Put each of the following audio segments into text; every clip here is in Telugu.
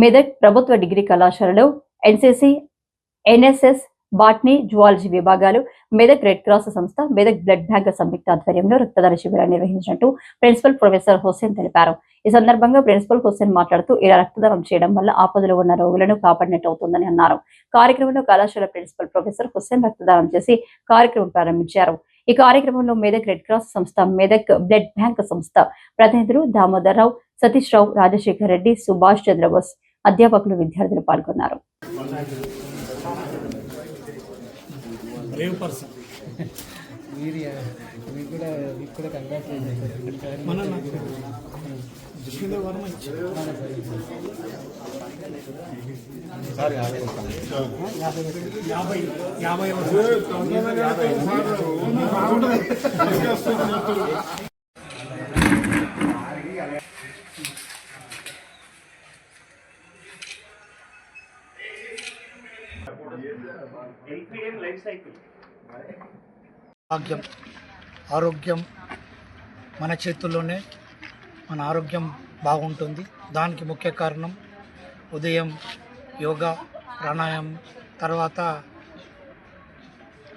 మెదక్ ప్రభుత్వ డిగ్రీ కళాశాలలో ఎన్సీసీ ఎన్ఎస్ఎస్ బాట్నీ జువాలజీ విభాగాలు మెదక్ రెడ్ క్రాస్ సంస్థ మెదక్ బ్లడ్ బ్యాంక్ సంయుక్త ఆధ్వర్యంలో రక్తదాన శిబిరాన్ని నిర్వహించినట్టు ప్రిన్సిపల్ ప్రొఫెసర్ హుస్సేన్ తెలిపారు. ఈ సందర్భంగా ప్రిన్సిపల్ హుస్సేన్ మాట్లాడుతూ ఇలా రక్తదానం చేయడం వల్ల ఆపదలో ఉన్న రోగులను కాపాడినట్టు అవుతుందని అన్నారు. కార్యక్రమంలో కళాశాల ప్రిన్సిపల్ ప్రొఫెసర్ హుస్సేన్ రక్తదానం చేసి కార్యక్రమం ప్రారంభించారు. ఈ కార్యక్రమంలో మెదక్ రెడ్ క్రాస్ సంస్థ మెదక్ బ్లడ్ బ్యాంక్ సంస్థ ప్రతినిధులు దామోదర్ రావు సతీష్ రావు రాజశేఖర్ రెడ్డి సుభాష్ చంద్రబోస్ అధ్యాపకులు విద్యార్థులు పాల్గొన్నారు. బ్రేవ్ భాగ్యం ఆరోగ్యం మన చేతుల్లోనే మన ఆరోగ్యం బాగుంటుంది. దానికి ముఖ్య కారణం ఉదయం యోగా ప్రాణాయామం తర్వాత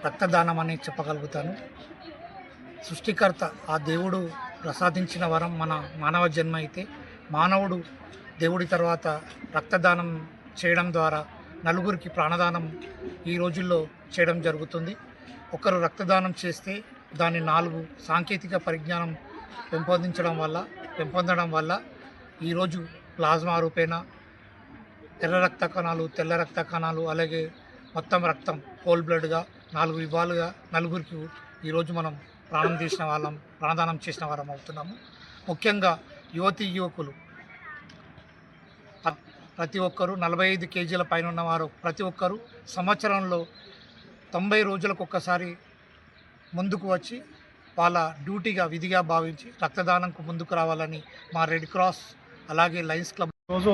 రక్తదానం అని చెప్పగలుగుతాను. సృష్టికర్త ఆ దేవుడు ప్రసాదించిన వరం మన మానవ జన్మ అయితే మానవుడు దేవుడి తర్వాత రక్తదానం చేయడం ద్వారా నలుగురికి ప్రాణదానం ఈ రోజుల్లో చేయడం జరుగుతుంది. ఒకరు రక్తదానం చేస్తే దాన్ని నాలుగు సాంకేతిక పరిజ్ఞానం పెంపొందించడం వల్ల పెంపొందడం వల్ల ఈరోజు ప్లాజ్మా రూపేణ ఎర్ర రక్త కణాలు తెల్ల రక్త కణాలు అలాగే మొత్తం రక్తం హోల్ బ్లడ్గా నాలుగు విభాలుగా నలుగురికి ఈరోజు మనం ప్రాణం తీసిన వాళ్ళం ప్రాణదానం చేసిన వారం అవుతున్నాము. ముఖ్యంగా యువతి యువకులు ప్రతి ఒక్కరూ నలభై ఐదు కేజీల పైన ఉన్నవారు ప్రతి ఒక్కరూ సంవత్సరంలో తొంభై రోజులకు ఒక్కసారి ముందుకు వచ్చి వాళ్ళ డ్యూటీగా విధిగా భావించి రక్తదానంకు ముందుకు రావాలని మా రెడ్ క్రాస్ అలాగే లయన్స్ క్లబ్ రోజు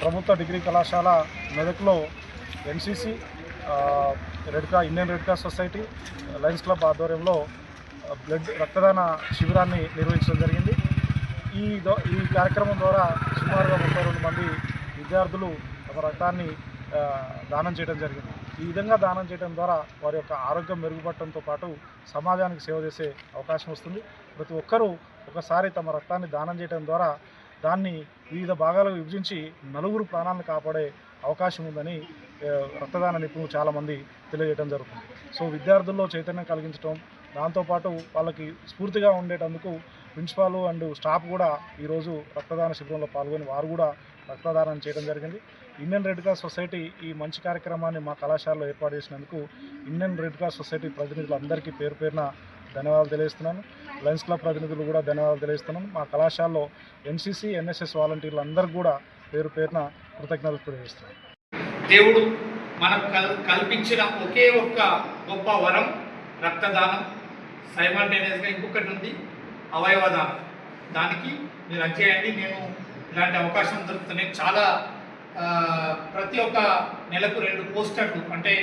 ప్రభుత్వ డిగ్రీ కళాశాల మెదక్లో NCC red cross Indian red cross society lions club ఆధ్వర్యంలో బ్లడ్ రక్తదాన శిబిరాన్ని నిర్వహించడం జరిగింది. ఈ ఈ కార్యక్రమం ద్వారా సుమారుగా ముప్పై రెండు మంది విద్యార్థులు ఒక రక్తాన్ని దానం చేయడం జరిగింది. ఈ విధంగా దానం చేయడం ద్వారా వారి యొక్క ఆరోగ్యం మెరుగుపడటంతో పాటు సమాజానికి సేవ చేసే అవకాశం వస్తుంది. ప్రతి ఒక్కరూ ఒకసారి తమ రక్తాన్ని దానం చేయడం ద్వారా దాన్ని వివిధ భాగాలకు విభజించి నలుగురు ప్రాణాలను కాపాడే అవకాశం ఉందని రక్తదాన నిపుణులు చాలామంది తెలియజేయడం జరుగుతుంది. సో విద్యార్థుల్లో చైతన్యం కలిగించడం దాంతోపాటు వాళ్ళకి స్ఫూర్తిగా ఉండేటందుకు ప్రిన్సిపాల్ అండ్ స్టాఫ్ కూడా ఈరోజు రక్తదాన శిబిరంలో పాల్గొని వారు కూడా రక్తదానం చేయడం జరిగింది. ఇండియన్ రెడ్ క్రాస్ సొసైటీ ఈ మంచి కార్యక్రమాన్ని మా కళాశాలలో ఏర్పాటు చేసినందుకు ఇండియన్ రెడ్ క్రాస్ సొసైటీ ప్రతినిధులందరికీ పేరు పేరున ధన్యవాదాలు తెలియజేస్తున్నాను. లయన్స్ క్లబ్ ప్రతినిధులు కూడా ధన్యవాదాలు తెలియజేస్తున్నాను. మా కళాశాలలో ఎన్సీసీ ఎన్ఎస్ఎస్ వాలంటీర్లు అందరూ కూడా పేరు పేరున కృతజ్ఞతలు తెలియజేస్తున్నాను. దేవుడు మనకు కల్ కల్పించిన ఒకే ఒక్క గొప్ప వరం రక్తదానం సైమల్టేనియస్గా ఇంకొకటి ఉంది అవయవదానం. దానికి మీరు వచ్చేయండి నేను ఇలాంటి అవకాశం దొరుకుతున్నాయి. చాలా ప్రతి ఒక్క నెలకు రెండు పోస్టర్లు అంటే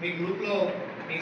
మీ గ్రూప్లో మీ